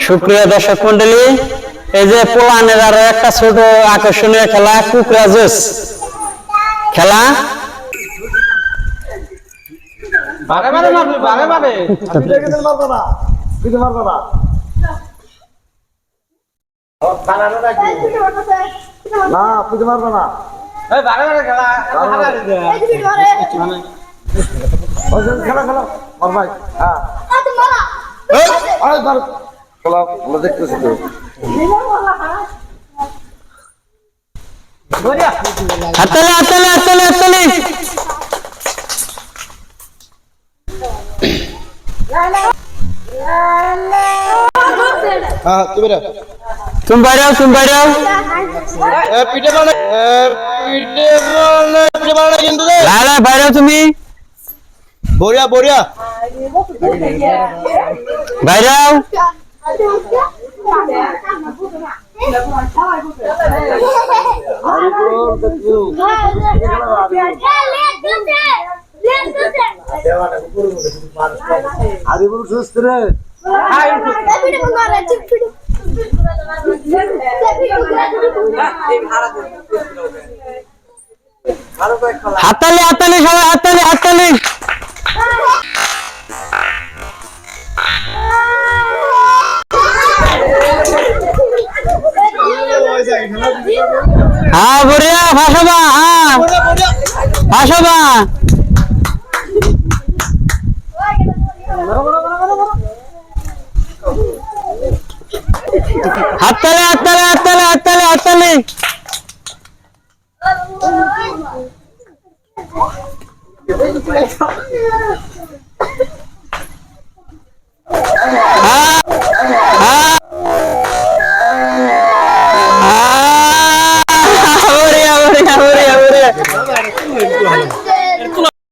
সুপ্রিয় দর্শক মন্ডলী এই যে পোলানের আরও একটা ছোট আকর্ষণীয় খেলা কুকরা জুস। খেলা? না মারবো না খেলা খেলা খেলা। মার ভাই হ্যাঁ। আরে ধর খেলা আমরা দেখতেছি তো হাততালি হাততালি হাততালি হাততালি হ্যাঁ তুমি রে তুমি বাইরে আও, তুমি বাইরে আও। পিঠে বানা পিঠে বানা পিঠে বানা কিন্তু রে লাই, লাই, বাইরে আও তুমি বড়িয়া বড়িয়া বাইরে আও। বড় সুস্থ রে হাততালি হাততালি সবাই হাততালি হাততালি হ্যাঁ বড়িয়া ভাসাবা হ্যাঁ। ভাসাবা হাততালি হাততালি হাততালি হাততালি হাততালি।